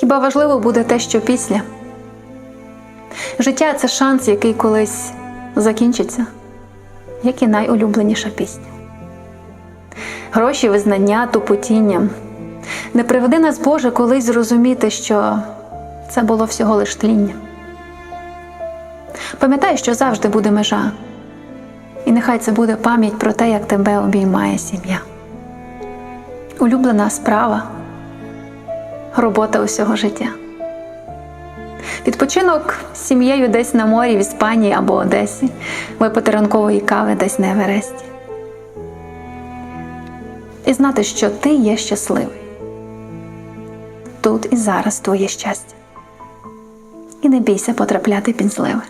Хіба важливо буде те, що після? Життя це шанс, який колись закінчиться, як і найулюбленіша пісня. Гроші, визнання, тупотіння. Не приведи нас, Боже, колись зрозуміти, що це було всього лиш тління. Пам'ятай, що завжди буде межа, і нехай це буде пам'ять про те, як тебе обіймає сім'я. Улюблена справа, робота усього життя. Відпочинок з сім'єю десь на морі в Іспанії або Одесі, випити ранкової кави десь на Евересті. І знати, що ти є щасливий. Тут і зараз твоє щастя. І не бійся потрапляти під зливи.